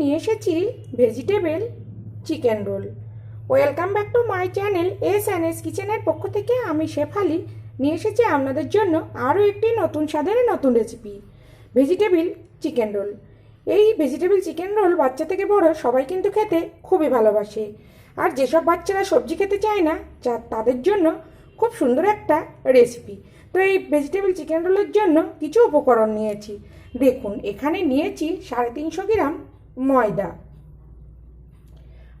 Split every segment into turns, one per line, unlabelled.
নিয়ে এসেছি vegetable chicken roll. Welcome back to my channel S and S কিচেনের পক্ষ থেকে আমি শেফালি নিয়ে এসেছি আপনাদের জন্য আরও একটি নতুন স্বাদের নতুন রেসিপি, ভেজিটেবল চিকেন রোল। এই ভেজিটেবল চিকেন রোল বাচ্চা থেকে বড় সবাই কিন্তু খেতে খুবই ভালোবাসে। আর যেসব বাচ্চারা সবজি খেতে চায় না যা তাদের জন্য খুব সুন্দর একটা রেসিপি। তো এই ভেজিটেবল চিকেন রোলের জন্য কিছু উপকরণ নিয়েছি। দেখুন, এখানে নিয়েছি সাড়ে তিনশো গ্রাম ময়দা।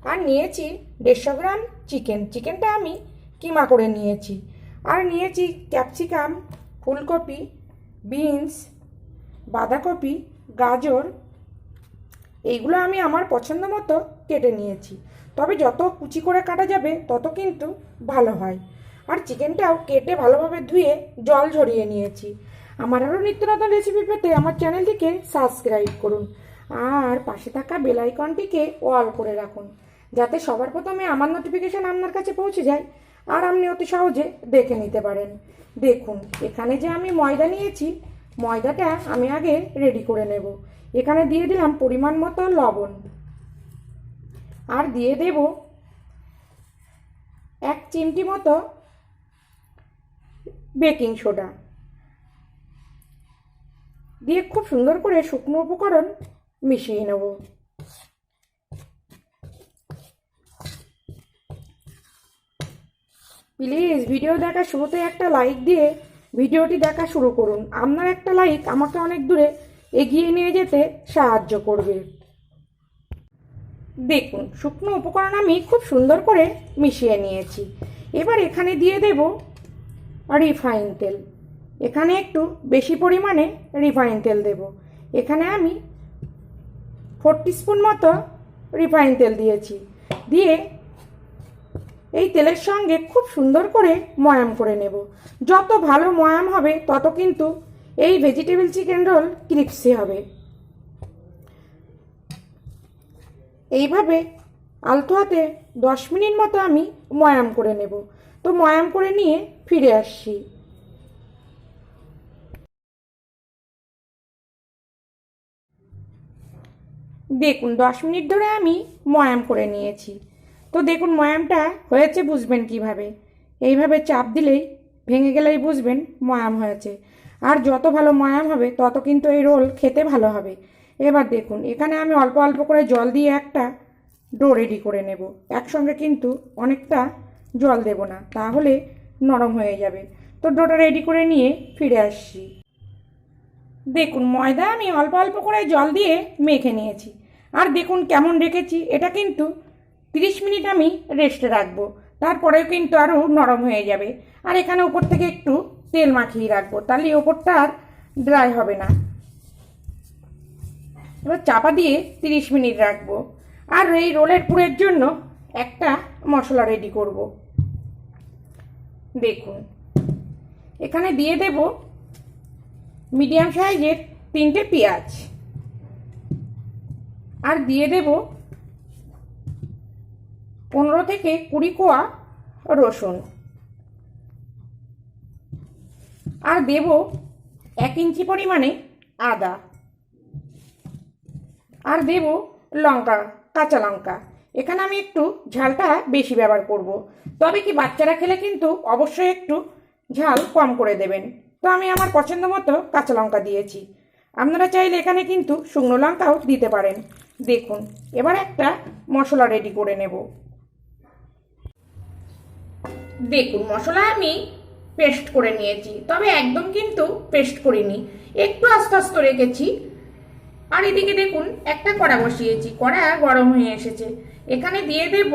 আর নিয়েছি দেড়শো গ্রাম চিকেন। চিকেনটা আমি কিমা করে নিয়েছি। আর নিয়েছি ক্যাপসিকাম, ফুলকপি, বিনস, বাঁধাকপি, গাজর। এইগুলো আমি আমার পছন্দ মতো কেটে নিয়েছি। তবে যত কুচি করে কাটা যাবে, তত কিন্তু ভালো হয়। আর চিকেনটাও কেটে ভালোভাবে ধুয়ে জল ঝরিয়ে নিয়েছি। আমার আরও নিত্য নতুন রেসিপি পেতে আমার চ্যানেলটিকে সাবস্ক্রাইব করুন। আর পাশে থাকা বেল আইকনটিকে অল করে রাখুন, যাতে সবার প্রথমে আমার নোটিফিকেশান আপনার কাছে পৌঁছে যায় আর আপনি অতি সহজে দেখে নিতে পারেন। দেখুন, এখানে যে আমি ময়দা নিয়েছি, ময়দাটা আমি আগে রেডি করে নেব। এখানে দিয়ে দিলাম পরিমাণ মতো লবণ। আর দিয়ে দেব এক চিমটি মতো বেকিং সোডা দিয়ে খুব সুন্দর করে শুকনো উপকরণ মিশিয়ে নেব প্লিজ ভিডিও দেখা শুরুতে একটা লাইক দিয়ে ভিডিওটি দেখা শুরু করুন। আপনার একটা লাইক আমাকে অনেক দূরে এগিয়ে নিয়ে যেতে সাহায্য করবে। দেখুন, শুকনো উপকরণ আমি খুব সুন্দর করে মিশিয়ে নিয়েছি। এবার এখানে দিয়ে দেব রিফাইন তেল। এখানে একটু বেশি পরিমাণে রিফাইন তেল দেব। এখানে আমি ফোরটি স্পুন মতো রিফাইন তেল দিয়েছি। দিয়ে এই তেলের সঙ্গে খুব সুন্দর করে ময়াম করে নেব। যত ভালো ময়াম হবে, তত কিন্তু এই ভেজিটেবল চিকেন রোল ক্রিপসি হবে। এইভাবে আলতো হাতে দশ মিনিট মতো আমি ময়াম করে নেব। তো ময়াম করে নিয়ে ফিরে আসছি। দেখুন, দশ মিনিট ধরে আমি ময়াম করে নিয়েছি। তো দেখুন, ময়ামটা হয়েছে বুঝবেন কীভাবে। এইভাবে চাপ দিলেই ভেঙে গেলেই বুঝবেন ময়াম হয়েছে। আর যত ভালো ময়াম হবে, তত কিন্তু এই রোল খেতে ভালো হবে। এবার দেখুন, এখানে আমি অল্প অল্প করে জল দিয়ে একটা ডো রেডি করে নেব। একসঙ্গে কিন্তু অনেকটা জল দেব না, তাহলে নরম হয়ে যাবে। তো ডোটা রেডি করে নিয়ে ফিরে আসছি। দেখুন, ময়দা আমি অল্প অল্প করে জল দিয়ে মেখে নিয়েছি। আর দেখুন কেমন রেখেছি, এটা কিন্তু তিরিশ মিনিট আমি রেস্টে রাখব। তারপরেও কিন্তু আরও নরম হয়ে যাবে। আর এখানে ওপর থেকে একটু তেল মাখিয়ে রাখব, তাহলে ওপরটা আর ড্রাই হবে না। এবার চাপা দিয়ে তিরিশ মিনিট রাখব। আর এই রোলের পুরের জন্য একটা মশলা রেডি করব। দেখুন, এখানে দিয়ে দেব মিডিয়াম সাইজের তিনটে পেঁয়াজ। আর দিয়ে দেব পনেরো থেকে কুড়ি কোয়া রসুন। আর দেব এক ইঞ্চি পরিমাণে আদা। আর দেব লঙ্কা, কাঁচা লঙ্কা। এখানে আমি একটু ঝালটা বেশি ব্যবহার করব। তবে কি বাচ্চারা খেলে কিন্তু অবশ্যই একটু ঝাল কম করে দেবেন। তো আমি আমার পছন্দ মতো কাঁচা লঙ্কা দিয়েছি। আপনারা চাইলে এখানে কিন্তু শুকনো লঙ্কাও দিতে পারেন। দেখুন, এবার একটা মশলা রেডি করে নেব। দেখুন, মশলা আমি পেস্ট করে নিয়েছি, তবে একদম কিন্তু পেস্ট করিনি। একটু আস্তে আস্তে রেখেছি। আর এদিকে দেখুন, একটা কড়া বসিয়েছি, কড়া গরম হয়ে এসেছে। এখানে দিয়ে দেব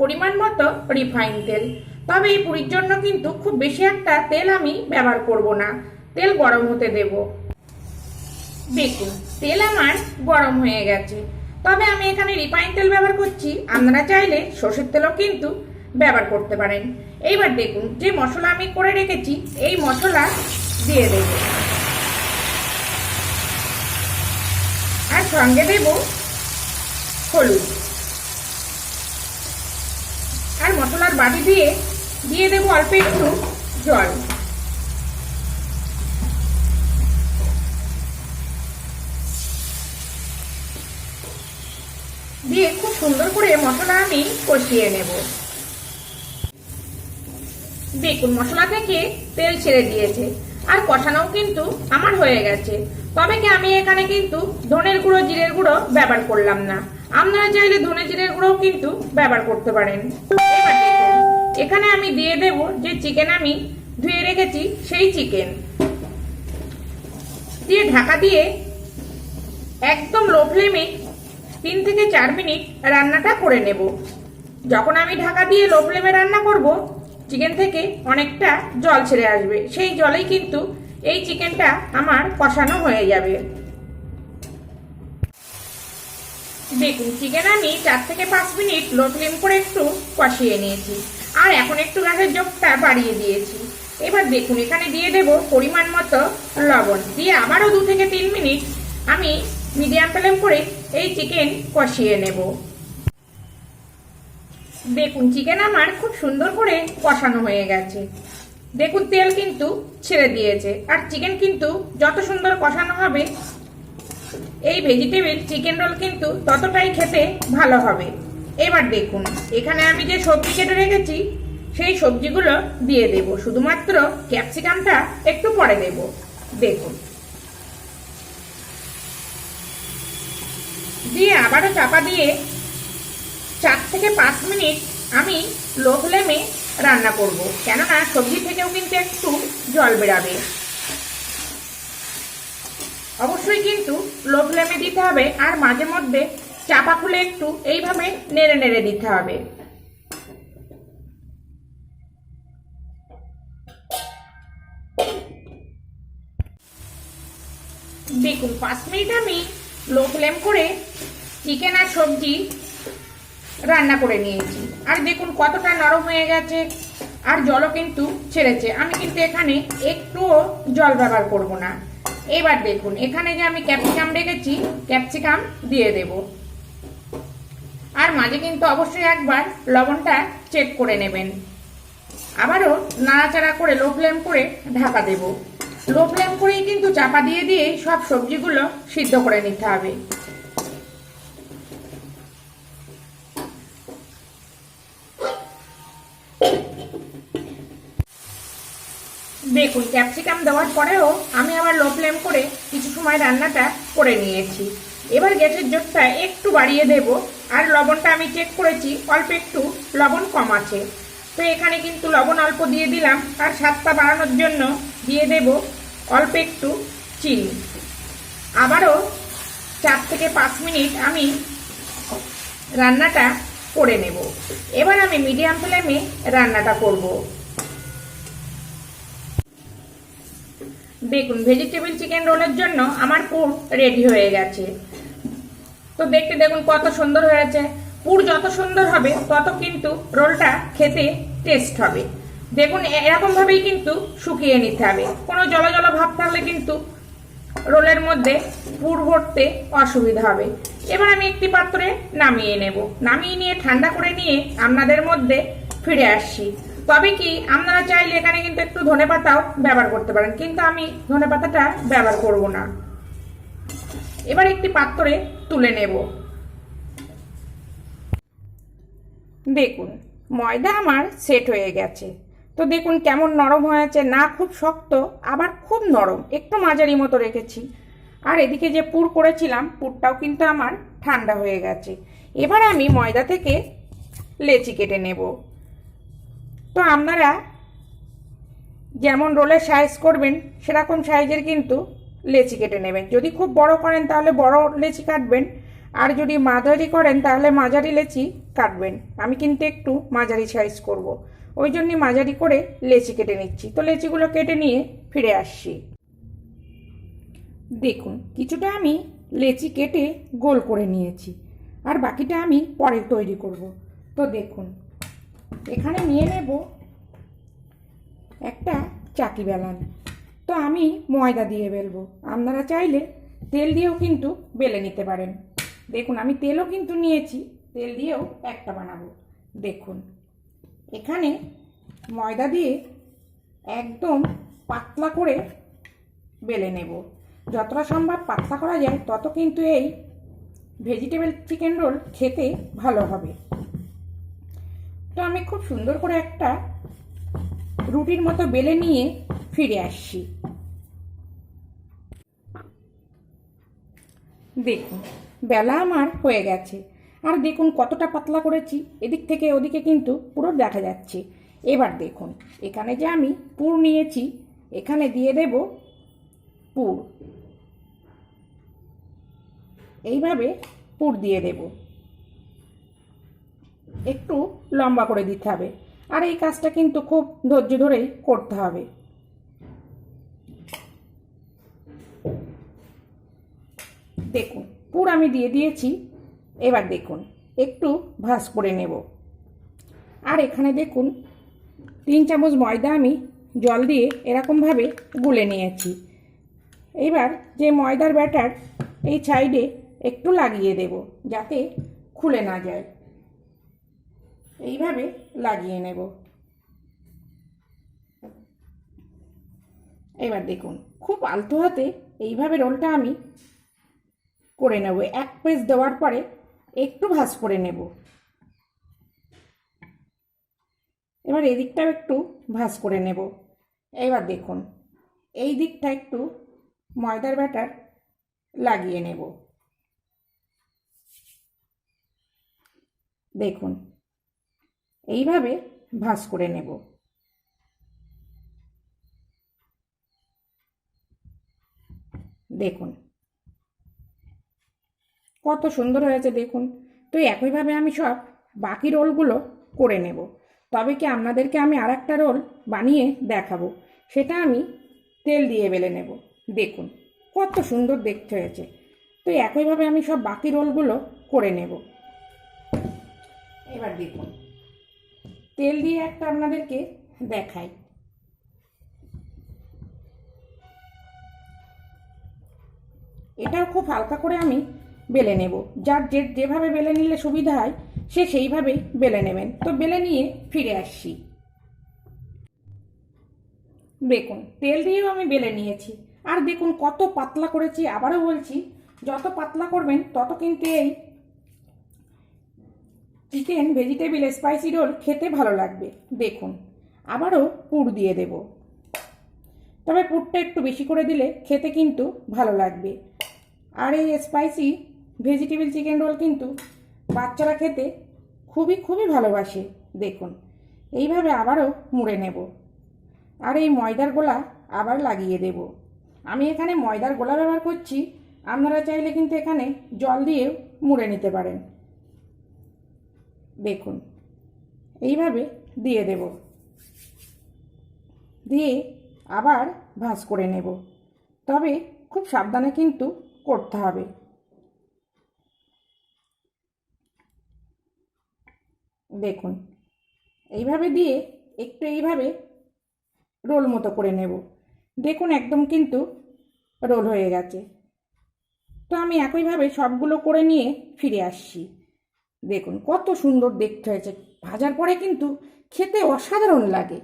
পরিমাণ মতো রিফাইন তেল। তবে এই পুরীর জন্য কিন্তু খুব বেশি একটা তেল আমি ব্যবহার করব না। তেল গরম হতে দেব। দেখুন, তেল আমার গরম হয়ে গেছে। তবে আমি এখানে রিফাইন তেল ব্যবহার করছি। আপনারা চাইলে সর্ষের তেলও কিন্তু ব্যবহার করতে পারেন। এইবার দেখুন, যে মশলা আমি করে রেখেছি, এই মশলা দিয়ে দেব। আর সঙ্গে দেব হলুদ। আর মশলার বাটি দিয়ে দিয়ে দেবো অল্প একটু জল। দিয়ে খুব সুন্দর করে মশলা আমি কষিয়ে নেব। দেখুন, মশলা থেকে তেল ছেড়ে দিয়েছে। আর কষানোও কিন্তু আমার হয়ে গেছে। তবে কি আমি এখানে কিন্তু ধনের গুঁড়ো, জিরের গুঁড়ো ব্যবহার করলাম না। আপনারা চাইলে ধনে জিরের গুঁড়োও কিন্তু ব্যবহার করতে পারেন। এবার এখানে আমি দিয়ে দেব যে চিকেন আমি ধুয়ে রেখেছি, সেই চিকেন দিয়ে ঢাকা দিয়ে একদম লো ফ্লেমে তিন থেকে চার মিনিট রান্নাটা করে নেব। যখন আমি ঢাকা দিয়ে লো ফ্লেমে রান্না করব চিকেন থেকে অনেকটা জল ছেড়ে আসবে। সেই জলেই কিন্তু এই চিকেনটা আমার কষানো হয়ে যাবে। দেখুন চিকেন আমি চার থেকে পাঁচ মিনিট লো ফ্লেম করে একটু কষিয়ে নিয়েছি। আর এখন একটু গ্যাসের জোকটা বাড়িয়ে দিয়েছি। এবার দেখুন, এখানে দিয়ে দেব পরিমাণ মতো লবণ। দিয়ে আবারও দু থেকে তিন মিনিট আমি মিডিয়াম ফ্লেম করে এই চিকেন কষিয়ে নেব। দেখুন, চিকেন আমার খুব সুন্দর করে কষানো হয়ে গেছে। দেখুন, তেল কিন্তু ছেড়ে দিয়েছে। আর চিকেন কিন্তু যত সুন্দর কষানো হবে, এই ভেজিটেবিল, চিকেন রোল কিন্তু ততটাই খেতে ভালো হবে। এবার দেখুন, এখানে আমি যে সবজি কেটে রেখেছি, সেই সবজিগুলো দিয়ে দেব। শুধুমাত্র ক্যাপসিকামটা একটু পরে দেব। দেখুন। দিয়ে আবারও চাপা দিয়ে চার থেকে পাঁচ মিনিট আমি লো ফ্লেমে রান্না করব। কেননা সবজি থেকেও কিন্তু একটু জল বেরাবে। অবশ্যই কিন্তু লো ফ্লেমে দিতে হবে, আর মাঝে মধ্যে চাপা খুলে একটু এইভাবে নেড়ে নেড়ে দিতে হবে। দেখুন, পাঁচ মিনিট আমি লো ফ্লেম করে চিকেন আর সবজি রান্না করে নিয়েছি। আর দেখুন, কতটা নরম হয়ে গেছে আর জলও কিন্তু ছেড়েছে। আমি কিন্তু এখানে একটুও জল ব্যবহার করব না। এবার দেখুন, এখানে যে আমি ক্যাপসিকাম রেখেছি, ক্যাপসিকাম দিয়ে দেব। আর মাঝে কিন্তু অবশ্যই একবার লবণটা চেক করে নেবেন। আবারও নাড়াচাড়া করে লো ফ্লেম করে ঢাকা দেব। লো ফ্লেম করেই কিন্তু চাপা দিয়ে দিয়ে সব সবজিগুলো সিদ্ধ করে নিতে হবে। দেখুন ক্যাপসিকাম দেওয়ার পরেও আমি আবার লো ফ্লেম করে কিছু সময় রান্নাটা করে নিয়েছি। এবার গ্যাসের জোরটা একটু বাড়িয়ে দেব, আর লবণটা আমি চেক করেছি, অল্প একটু লবণ কম আছে। তো এখানে কিন্তু লবণ অল্প দিয়ে দিলাম, আর স্বাদটা বাড়ানোর জন্য দিয়ে দেব অল্প একটু চিনি। আবারও চার থেকে পাঁচ মিনিট আমি রান্নাটা করে নেব। এবার আমি মিডিয়াম ফ্লেমে রান্নাটা করব। দেখুন, ভেজিটেবিল চিকেন রোলের জন্য আমার পুর রেডি হয়ে গেছে। তো দেখতে দেখুন কত সুন্দর হয়েছে। পুর যত সুন্দর হবে, তত কিন্তু রোলটা খেতে টেস্ট হবে। দেখুন এরকম ভাবেই কিন্তু শুকিয়ে নিতে হবে। কোনো জল জল ভাব থাকলে কিন্তু রোলের মধ্যে পুর ভরতে অসুবিধা হবে। এবার আমি একটি পাত্রে নামিয়ে নেব। নামিয়ে নিয়ে, ঠান্ডা করে নিয়ে আপনাদের মধ্যে ফিরে আসছি। তবে কি, আপনারা চাইলে এখানে কিন্তু একটু ধনে পাতাও ব্যবহার করতে পারেন, কিন্তু আমি ধনে পাতাটা ব্যবহার করব না। এবার একটি পাত্রে তুলে নেব। দেখুন, ময়দা আমার সেট হয়ে গেছে। তো দেখুন কেমন নরম হয়েছে, না খুব শক্ত, আবার খুব নরম, একটু মাঝারি মতো রেখেছি। আর এদিকে যে পুর করেছিলাম, পুরটাও কিন্তু আমার ঠান্ডা হয়ে গেছে। এবার আমি ময়দা থেকে লেচি কেটে নেব। তো আপনারা যেমন রোলের সাইজ করবেন, সেরকম সাইজের কিন্তু লেচি কেটে নেবেন। যদি খুব বড় করেন তাহলে বড় লেচি কাটবেন। আর যদি মাঝারি করেন তাহলে মাঝারি লেচি কাটবেন। আমি কিন্তু একটু মাঝারি সাইজ করব। ওই জন্যই মাঝারি করে লেচি কেটে নিচ্ছি। তো লেচিগুলো কেটে নিয়ে ফিরে আসছি। দেখুন, কিছুটা আমি লেচি কেটে গোল করে নিয়েছি। আর বাকিটা আমি পরে তৈরি করব। তো দেখুন, এখানে নিয়ে নেব একটা চাকি বেলান তো আমি ময়দা দিয়ে বেলবো। আপনারা চাইলে তেল দিয়েও কিন্তু বেলে নিতে পারেন। দেখুন, আমি তেলও কিন্তু নিয়েছি, তেল দিয়েও একটা বানাবো। দেখুন, এখানে ময়দা দিয়ে একদম পাতলা করে বেলে নেব। যতটা সম্ভব পাতলা করা যায়, তত কিন্তু এই ভেজিটেবল চিকেন রোল খেতে ভালো হবে। তো আমি খুব সুন্দর করে একটা রুটির মতো বেলে নিয়ে ফিরে আসছি। দেখুন, বেলা আমার হয়ে গেছে। আর দেখুন কতটা পাতলা করেছি, এদিক থেকে ওদিকে কিন্তু পুরো দেখা যাচ্ছে। এবার দেখুন, এখানে যে আমি পুর নিয়েছি, এখানে দিয়ে দেব পুর। এইভাবে পুর দিয়ে দেব। একটু লম্বা করে দিতে হবে। আর এই কাজটা কিন্তু খুব ধৈর্য ধরেই করতে হবে। পুর আমি দিয়ে দিয়েছি, এবার দেখুন, একটু ভাজ করে নেব। আর এখানে দেখুন, তিন চামচ ময়দা আমি জল দিয়ে এরকমভাবে গুলে নিয়েছি। এবার যে ময়দার ব্যাটার এই সাইডে একটু লাগিয়ে দেব, যাতে খুলে না যায়। এইভাবে লাগিয়ে নেব। এবার দেখুন, খুব আলতো হাতে এইভাবে রোলটা আমি করে নেব। এক পিস দেওয়ার পরে একটু ভাজ করে নেব। এবার এদিকটাও একটু ভাজ করে নেব। এবার দেখুন, এই দিকটা একটু ময়দার ব্যাটার লাগিয়ে নেব। দেখুন, এইভাবে ভাজ করে নেব। দেখুন কত সুন্দর হয়েছে দেখুন। তো একইভাবে আমি সব বাকি রোলগুলো করে নেব। তবে কি আপনাদেরকে আমি আর একটা রোল বানিয়ে দেখাবো। সেটা আমি তেল দিয়ে বেলে নেব। দেখুন, কত সুন্দর দেখতে হয়েছে। তো একইভাবে আমি সব বাকি রোলগুলো করে নেব। এবার দেখুন, তেল দিয়ে একটা আপনাদেরকে দেখাই। এটাও খুব হালকা করে আমি বেলে নেব। যার যে যেভাবে বেলে নিলে সুবিধা হয়, সে সেইভাবেই বেলে নেবেন। তো বেলে নিয়ে ফিরে আসছি। দেখুন, তেল দিয়েও আমি বেলে নিয়েছি। আর দেখুন, কত পাতলা করেছি। আবারও বলছি, যত পাতলা করবেন, তত কিন্তু এই চিকেন ভেজিটেবিল স্পাইসি রোল খেতে ভালো লাগবে। দেখুন, আবারও পুর দিয়ে দেব। তবে পুরটা একটু বেশি করে দিলে খেতে কিন্তু ভালো লাগবে। আর এই স্পাইসি ভেজিটেবিল চিকেন রোল কিন্তু বাচ্চারা খেতে খুবই খুবই ভালোবাসে, দেখুন। এইভাবে আবারও মুড়ে নেব। আর এই ময়দার গোলা আবার লাগিয়ে দেব। আমি এখানে ময়দার গোলা ব্যবহার করছি, আপনারা চাইলে কিন্তু এখানে জল দিয়েও মুড়ে নিতে পারেন। দেখুন, এইভাবে দিয়ে দেব। দিয়ে আবার ভাঁজ করে নেব। তবে খুব সাবধানে কিন্তু করতে হবে। দেখুন। এইভাবে দিয়ে একটু এইভাবে রোল মতো করে নেব। দেখুন একদম কিন্তু রোল হয়ে গেছে। তো আমি একইভাবে সবগুলো করে নিয়ে ফিরে আসছি। দেখুন কত সুন্দর দেখতে হয়েছে। ভাজার পরে কিন্তু খেতে অসাধারণ লাগে।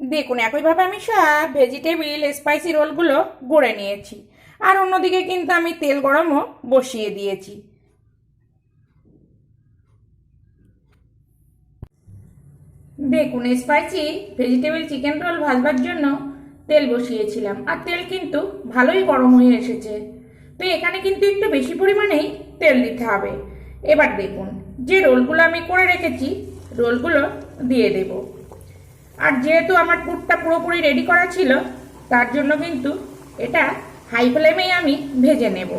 দেখুন একইভাবে আমি সব ভেজিটেবিল স্পাইসি রোলগুলো গড়ে নিয়েছি। আর অন্যদিকে কিন্তু আমি তেল গরমও বসিয়ে দিয়েছি। দেখুন স্পাইসি ভেজিটেবিল চিকেন রোল ভাজবার জন্য তেল বসিয়েছিলাম, আর তেল কিন্তু ভালোই গরম হয়ে এসেছে। তো এখানে কিন্তু একটু বেশি পরিমাণেই তেল দিতে হবে। এবার দেখুন, যে রোলগুলো আমি করে রেখেছি, রোলগুলো দিয়ে দেব। আর যেহেতু আমার পুরটা পুরোপুরি রেডি করা ছিল, তার জন্য কিন্তু এটা হাই ফ্লেমেই আমি ভেজে নেব।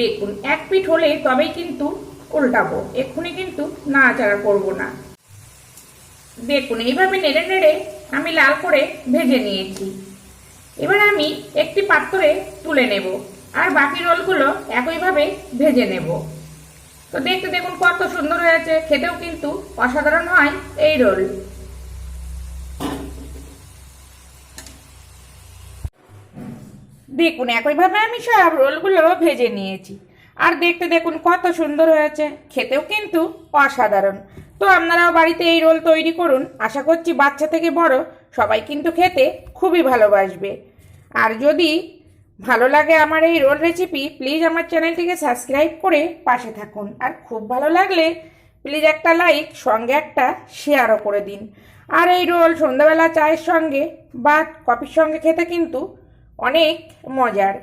দেখুন, এক পিঠ হলে তবেই কিন্তু উল্টাবো। এক্ষুনি কিন্তু নাড়াচাড়া করব না। দেখুন, এইভাবে নেড়ে নেড়ে আমি লাল করে ভেজে নিয়েছি। এবার আমি একটি পাত্রে তুলে নেব আর বাকি রোলগুলো একইভাবে ভেজে নেব। তো দেখতে দেখুন কত সুন্দর হয়েছে। খেতেও কিন্তু অসাধারণ হয় এই রোল। দেখুন, একইভাবে আমি সব রোলগুলো ভেজে নিয়েছি। আর দেখতে দেখুন, কত সুন্দর হয়েছে। খেতেও কিন্তু অসাধারণ। তো আপনারাও বাড়িতে এই রোল তৈরি করুন। আশা করছি বাচ্চা থেকে বড় সবাই কিন্তু খেতে খুবই ভালোবাসবে। আর যদি ভালো লাগে আমার এই রোল রেসিপি, প্লিজ আমার চ্যানেলটিকে সাবস্ক্রাইব করে পাশে থাকুন। আর খুব ভালো লাগলে প্লিজ একটা লাইক, সঙ্গে একটা শেয়ারও করে দিন। আর এই রোল সন্ধ্যাবেলা চায়ের সঙ্গে বা কফির সঙ্গে খেতে কিন্তু অনেক মজার।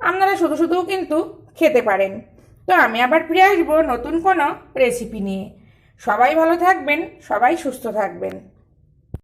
আপনারা শুধু শুধুও কিন্তু খেতে পারেন। তো আমি আবার ফিরে আসব নতুন কোনো রেসিপি নিয়ে। সবাই ভালো থাকবেন, সবাই সুস্থ থাকবেন।